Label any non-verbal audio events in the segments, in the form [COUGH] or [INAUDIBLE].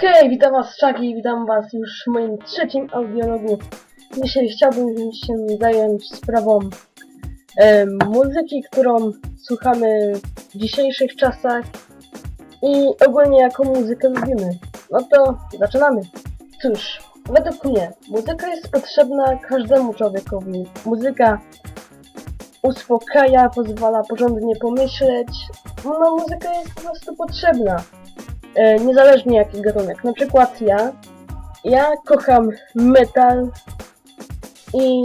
Hej, witam was Czaki, witam was już w moim trzecim audiologu. Dzisiaj chciałbym się zająć sprawą em, muzyki, którą słuchamy w dzisiejszych czasach i ogólnie jaką muzykę lubimy. No to zaczynamy. Cóż, według mnie muzyka jest potrzebna każdemu człowiekowi. Muzyka uspokaja, pozwala porządnie pomyśleć. No, muzyka jest po prostu potrzebna. E, niezależnie jaki gatunek. Na przykład ja, ja kocham metal i,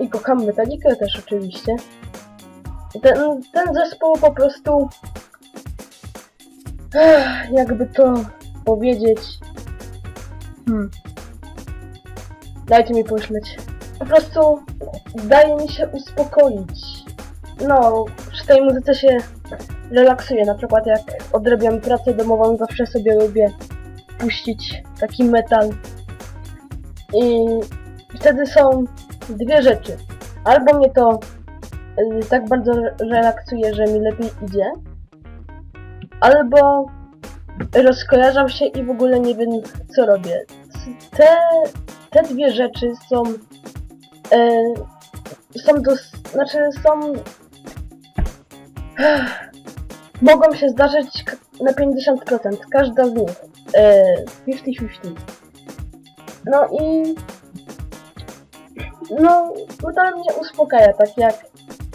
i kocham metalikę też oczywiście. Ten, ten zespół po prostu jakby to powiedzieć hmm. dajcie mi pomyśleć po prostu daje mi się uspokoić no przy tej muzyce się relaksuję. Na przykład jak odrabiam pracę domową, zawsze sobie lubię puścić taki metal. I wtedy są dwie rzeczy. Albo mnie to y, tak bardzo relaksuje, że mi lepiej idzie, albo rozkojarzam się i w ogóle nie wiem co robię. Te, te dwie rzeczy są y, są dos, znaczy są mogą się zdarzyć na 50%, każda z nich. E, 50-50. No i... No, metal mnie uspokaja, tak jak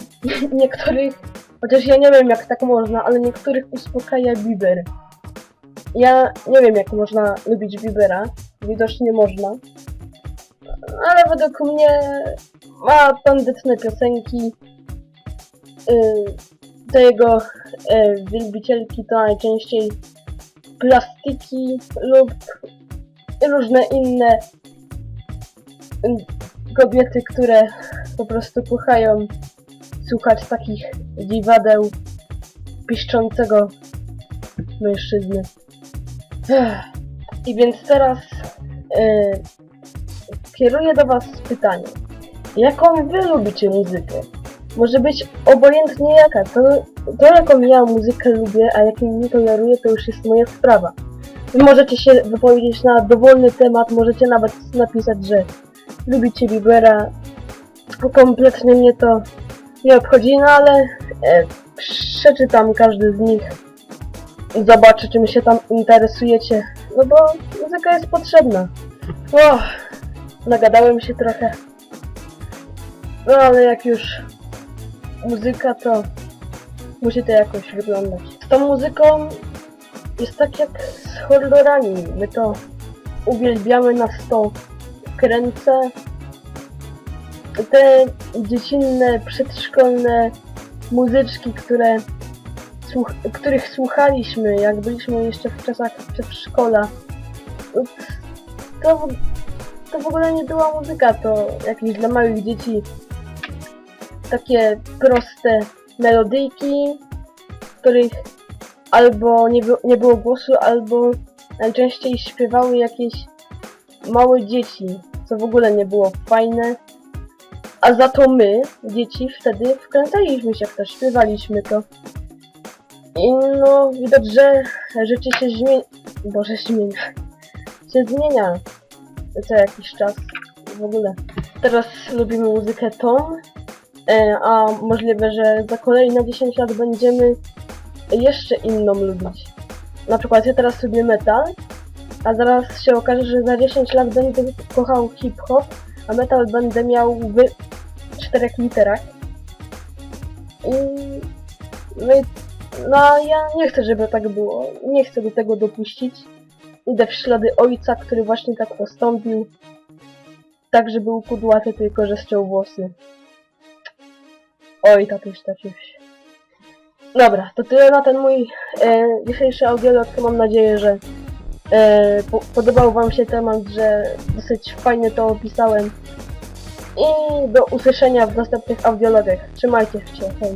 [LAUGHS] niektórych, chociaż ja nie wiem jak tak można, ale niektórych uspokaja Bieber. Ja nie wiem jak można lubić Biebera, widocznie można. Ale według mnie ma tandetne piosenki. Yy, te jego e, wielbicielki to najczęściej plastiki lub różne inne kobiety, które po prostu kochają słuchać takich dziwadeł piszczącego mężczyzny. I więc teraz e, kieruję do Was pytanie. Jaką Wy lubicie muzykę? Może być obojętnie jaka. To, to jaką ja muzykę lubię, a jakiej nie toleruję, to już jest moja sprawa. Wy możecie się wypowiedzieć na dowolny temat, możecie nawet napisać, że lubicie Biebera. Kompletnie mnie to nie obchodzi, no ale e, przeczytam każdy z nich zobaczę, czym się tam interesujecie. No bo muzyka jest potrzebna. O, nagadałem się trochę. No ale jak już muzyka, to musi to jakoś wyglądać. Z tą muzyką jest tak jak z horrorami. My to uwielbiamy, nas to kręcę. Te dziecinne, przedszkolne muzyczki, które, słuch których słuchaliśmy, jak byliśmy jeszcze w czasach przedszkola, to, to w ogóle nie była muzyka, to jakieś dla małych dzieci takie proste melodyjki, w których albo nie, nie było głosu, albo najczęściej śpiewały jakieś małe dzieci, co w ogóle nie było fajne. A za to my, dzieci, wtedy wkręcaliśmy się w to, śpiewaliśmy to. I no, widać, że życie się zmienia. Boże, zmienia. [LAUGHS] Się zmienia co jakiś czas w ogóle. Teraz lubimy muzykę tą, a możliwe, że za kolejne 10 lat będziemy jeszcze inną lubić. Na przykład ja teraz lubię metal, a zaraz się okaże, że za 10 lat będę kochał hip-hop, a metal będę miał w czterech literach. I... No, i... no ja nie chcę, żeby tak było. Nie chcę do tego dopuścić. Idę w ślady ojca, który właśnie tak postąpił. Tak, że był kudłaty, tylko że ściął włosy. Oj, tatuś, tatuś. Dobra, to tyle na ten mój e, dzisiejszy audiolog. Mam nadzieję, że e, po, podobał Wam się temat, że dosyć fajnie to opisałem. I do usłyszenia w następnych audiologach. Trzymajcie się, hej.